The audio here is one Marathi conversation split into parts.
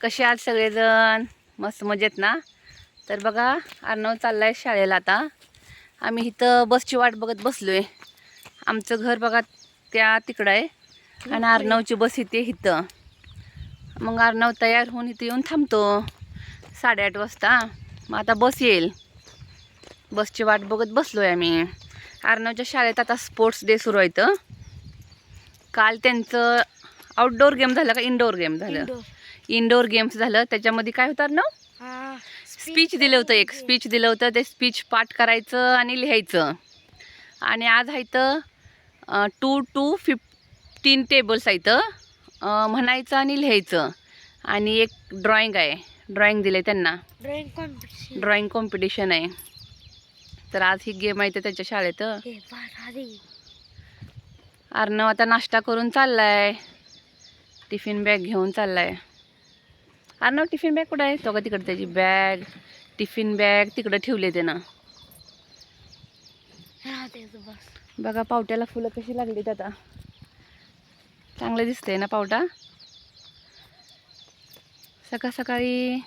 कसे आज सगळेजण? मस्त मजेत ना? तर बघा अर्णव चाललाय शाळेला आता. आम्ही इथं बसची वाट बघत बसलोय. आमचं घर बघा त्या तिकडं आहे आणि अर्णवची बस इथे इथं. मग अर्णव तयार होऊन इथे येऊन थांबतो. साडेआठ वाजता. मग आता बस येईल. बसची वाट बघत बसलोय आम्ही. अर्णवच्या शाळेत आता स्पोर्ट्स डे सुरू आहे काल त्यांचं आउटडोर गेम झालं का इनडोअर गेम झालं? इनडोअर गेम्स झालं. त्याच्यामध्ये काय होतं ना स्पीच दिलं होतं एक. स्पीच दिलं होतं. ते स्पीच पाठ करायचं आणि लिहायचं. आणि आज आहे तर टू टू फिफ्टीन टेबल्स आहेत. म्हणायचं आणि लिहायचं. आणि एक ड्रॉइंग आहे. ड्रॉइंग दिले त्यांना. ड्रॉइंग कॉम्पिटिशन ड्रॉइंग कॉम्पिटिशन आहे. तर आज ही गेम आहे तर त्याच्या शाळेत. अर्णव आता नाश्ता करून चाललाय. टिफिन बॅग घेऊन चाललाय. अर्णव टिफिन बॅग कुठं आहे? तो का तिकडे त्याची बॅग टिफिन बॅग तिकडं ठेवले राहते बस. बघा पावट्याला फुलं कशी लागलीत आता. चांगलं दिसतंय ना पावटा? सकाळ सकाळी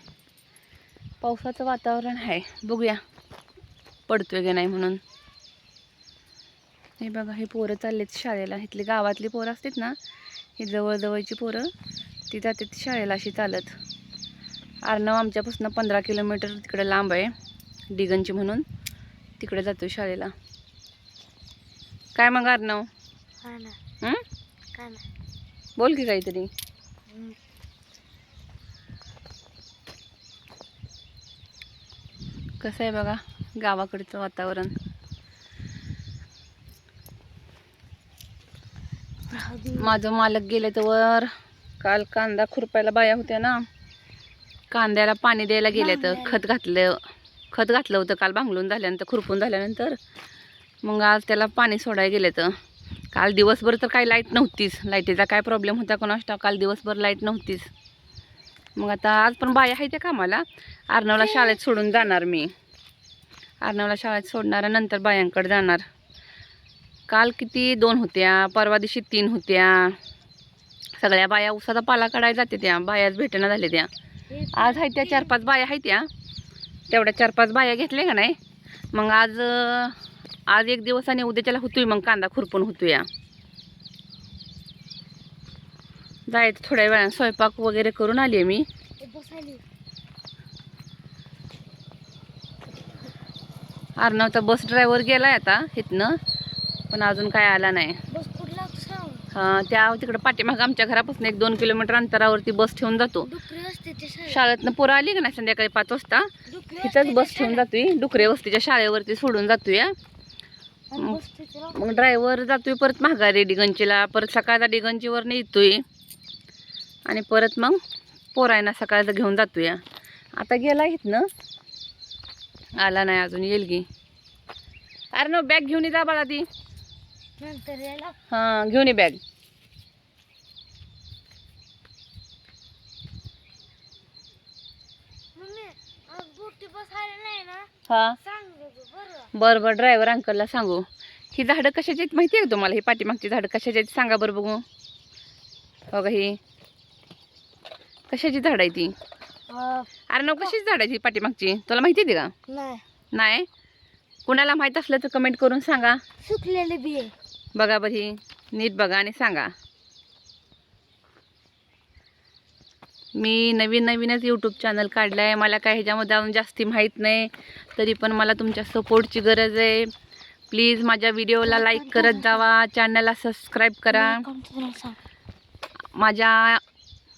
पावसाचं वातावरण आहे. बघूया. पडतोय का नाही म्हणून. हे बघा हे पोरं चाललेत शाळेला. इथली गावातली पोरं असतात ना ही जवळजवळची पोरं ती जातात शाळेला अशी चालत. अर्णव आमच्यापासून पंधरा किलोमीटर तिकडे लांब आहे डिगनची म्हणून. तिकडे जातो शाळेला. काय मग अर्णव हं? बोल की काहीतरी. कसं आहे बघा गावाकडचं वातावरण. माझं मालक गेले तर काल कांदा खुरपायला बाया होत्या ना. कांद्याला पाणी द्यायला गेले तर. खत घातलं खत घातलं होतं काल भांगलून झाल्यानंतर खुरपून झाल्यानंतर. मग आज त्याला पाणी सोडायला गेले तर. काल दिवसभर तर काही लाइट नव्हतीच. लाईटीचा काय प्रॉब्लेम होता ठाऊक? काल दिवसभर लाइट नव्हतीच. मग आता आज पण बाया आहे त्या कामाला. अर्णवला शाळेत सोडून जाणार मी. अर्णवला शाळेत सोडणार नंतर बायांकडे जाणार. काल किती दोन होत्या परवा दिवशी तीन होत्या. सगळ्या बाया उसाचा पाला काढायला जाते त्या. बायाच भेटेना झाल्या त्या. आज आहे त्या चार पाच बाया आहेत त्या तेवढ्या चार पाच बाया घेतल्या का नाही? मग आज आज एक दिवस आणि उद्याच्याला होतोय मग कांदा खुरपून होतोया. जायचं थोड्या वेळानं स्वयंपाक वगैरे करून आली आहे मी. अर्णवचा बस ड्रायव्हर गेलाय आता इथनं पण अजून काय आला नाही. त्या तिकडं पाठीमाग आमच्या घरापासून एक दोन किलोमीटर अंतरावरती बस ठेवून जातो. शाळेतनं पोरं आली का नाही संध्याकाळी पाच वाजता? तिथंच बस ठेवून. जातोय. डुकरे वस्तीच्या शाळेवरती सोडून जातोय. मग- ड्रायव्हर जातोय परत माघारी डिगंचीला परत सकाळचा डिगंचीवर येतोय. आणि परत मग पोरायना सकाळचा घेऊन जातोय. आता गेला इथनं. आला नाही अजून येईल की. अरे न बॅग घेऊन ये जा बाळा ती नंतर यायला. हां घेऊन ये बॅग मम्मी आज बोटी बसायला नाही ना? हां. बघू बरं बरं ड्रायव्हर अंकलला सांगू. ही झाडं कशाची आहेत माहिती आहे तुम्हाला? ही पाठीमागची झाडं कशाची आहेत सांगा बरं बघू. हो का ही. कशाची झाड आहे ती अरे नको कशीच झाड आहे ती पाठीमागची? तुला माहिती आहे का? नाही. नाही? कुणाला माहीत असलं तर कमेंट करून सांगा. सुकलेले बी आहे. बघा बरी नीट बघा आणि सांगा. मी नवीन नवीनच यूट्यूब चॅनल काढलं आहे मला काय ह्याच्यामध्ये अजून जास्ती माहीत नाही. तरी पण मला तुमच्या सपोर्टची गरज आहे. प्लीज माझ्या व्हिडिओला लाईक करत जावा. चॅनलला सबस्क्राईब करा. माझ्या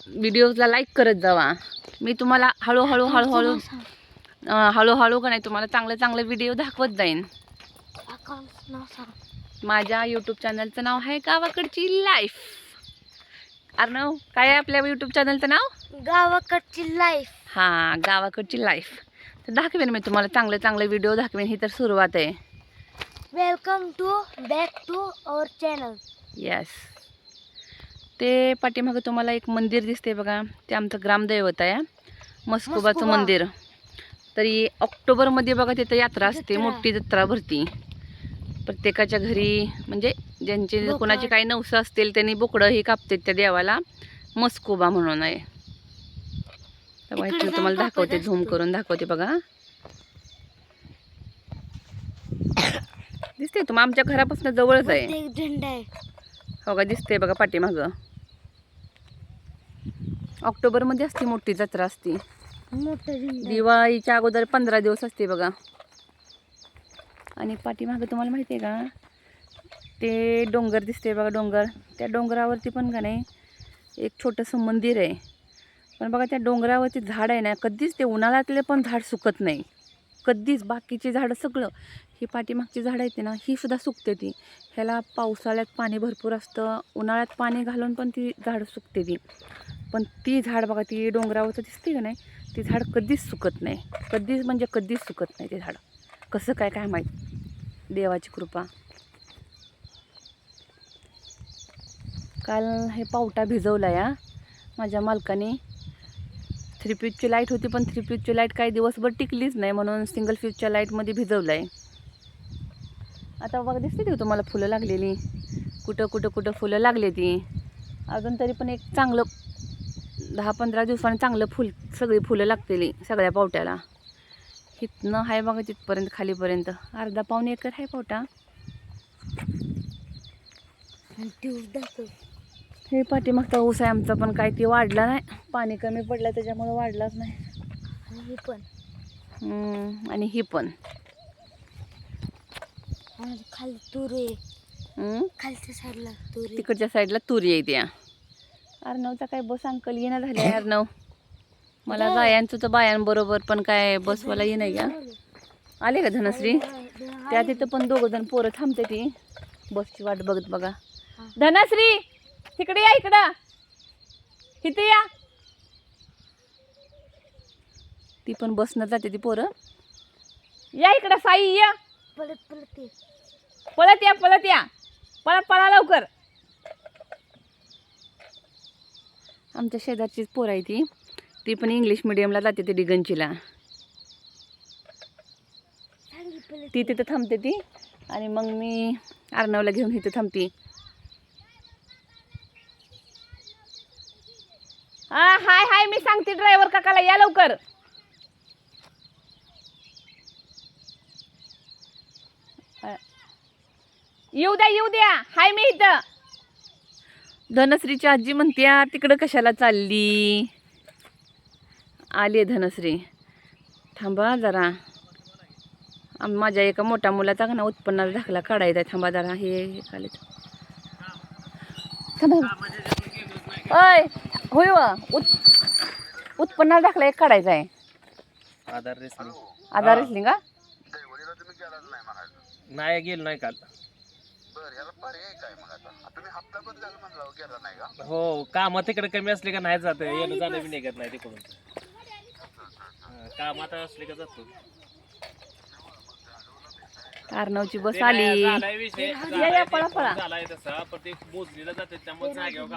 व्हिडिओजला लाईक करत जावा. मी तुम्हाला हळूहळू हळूहळू हळूहळू का नाही तुम्हाला चांगले चांगले व्हिडिओ दाखवत जाईन. सांग. माझ्या यूट्यूब चॅनलचं नाव आहे गावाकडची लाईफ अर्णव काय आहे आपल्या यूट्यूब चॅनलचं नाव? गावाकडची लाईफ हां गावाकडची लाईफ तर दाखवेन मी तुम्हाला चांगले चांगले व्हिडिओ दाखवेन ही तर सुरुवात आहे. Welcome to back to our channel yes ते पाठीमागं तुम्हाला एक मंदिर दिसते बघा ते आमचं ग्रामदैवत आहे. मस्कोबाचं मस्कोबा. मंदिर. तरी ऑक्टोबरमध्ये बघा तिथं यात्रा असते. मोठी जत्रा भरती. प्रत्येकाच्या घरी म्हणजे ज्यांचे. कोणाची काही नवसं असतील त्यांनी बोकडं ही कापतात त्या देवाला. मस्कोबा म्हणून आहे. तुम्हाला दाखवते झूम. करून दाखवते बघा. दिसते तुम्हाला आमच्या घरापासून जवळच आहे. झेंडा हो का दिसते बघा पाठीमागं. ऑक्टोबरमध्ये असते मोठी जत्रा असते. दिवाळीच्या अगोदर पंधरा दिवस असते बघा. आणि पाठीमागं तुम्हाला माहिती आहे का? ते डोंगर दिसते बघा डोंगर. त्या डोंगरावरती पण का नाही एक छोटंसं मंदिर आहे. पण बघा त्या डोंगरावरती झाड आहे ना कधीच ते उन्हाळ्यातले पण झाड सुकत नाही. कधीच बाकीची झाडं सगळं ही पाठीमागची झाडं आहेत ना ही सुद्धा सुकते ती. ह्याला पावसाळ्यात पाणी भरपूर असतं उन्हाळ्यात पाणी घालून पण ती झाडं सुकते ती. पण ती झाड बघा ती डोंगरावरचं दिसते का नाही ती झाड कधीच सुकत नाही. कधीच म्हणजे कधीच सुकत नाही ते झाड. कसं काय काय माहीत? देवाची कृपा. काल हे पावटा भिजवला या. माझ्या मालकाने थ्री फ्यूजची लाइट होती पण थ्री फ्यूजची लाइट काही दिवसभर टिकलीच नाही म्हणून सिंगल फ्यूजच्या लाईटमध्ये भिजवलं आहे आता बघा दिसते ती हो तुम्हाला फुलं लागलेली? कुठं कुठं कुठं फुलं लागली ती? अजून तरी पण एक चांगलं दहा पंधरा दिवसांनी चांगलं फुल सगळी फुलं लागतेली सगळ्या पावट्याला. इथनं आहे बघा तिथपर्यंत खालीपर्यंत. अर्धा पाऊण एकर आहे दाखव हे पाठीमागचा ऊस आहे आमचा पण काय ते वाढला नाही. पाणी कमी पडलं त्याच्यामुळं वाढलाच नाही. आणि हे पण. आणि ही पण. खाली तूर खालच्या साईडला तूर तिकडच्या साईडला तुरी आहे त्या. अर्णवचा काय बस अंकल येणं झालाय अर्णव. मला गायांचं तर बायांबरोबर पण काय बसवाला ये नाही का? आले का धनश्री? त्या तिथं पण दोघं जण पोरं थांबते ती बसची वाट बघत बघा. धनश्री तिकडे या इकडं. इथे या. ती पण बसनं जाते ती पोरं. या इकडं साई या. पळत पळत ये. पळत या पळत या. पळा पळा लवकर. आमच्या शेजारचीच पोर आहे ती. ती पण इंग्लिश मिडियमला जाते ती डिगंचीला ती तिथं थांबते ती. आणि मग मी अर्णवला घेऊन इथं थांबते. हा हाय हाय मी सांगते ड्रायव्हर काकाला या लवकर. येऊ द्या येऊ द्या. हाय मी इथं. धनश्रीची आजी म्हणते तिकडं कशाला चालली? आली आहे धनश्री. थांबा जरा. आम- माझ्या एका मोठ्या मुलाचा का ना उत्पन्नाचा दाखला काढायचा आहे. थांबा जरा. हे हे खाली थांबा. अय होय व. उत उत्पन्नाचा दाखला एक काढायचा आहे. आधार रेसलिंग. आधार असली का नाही गेलो नाही काल. हो काम तिकडे कमी असले का नाही जात? येणं जाणं बी निघत नाही तिकडून. हा, कामात असले का जातो. अर्णवची बस आली. झालाय विषय. या, या, पळा, पळा. झालाय तसा पण ते मोजलीला जाते त्यामुळे जागेवर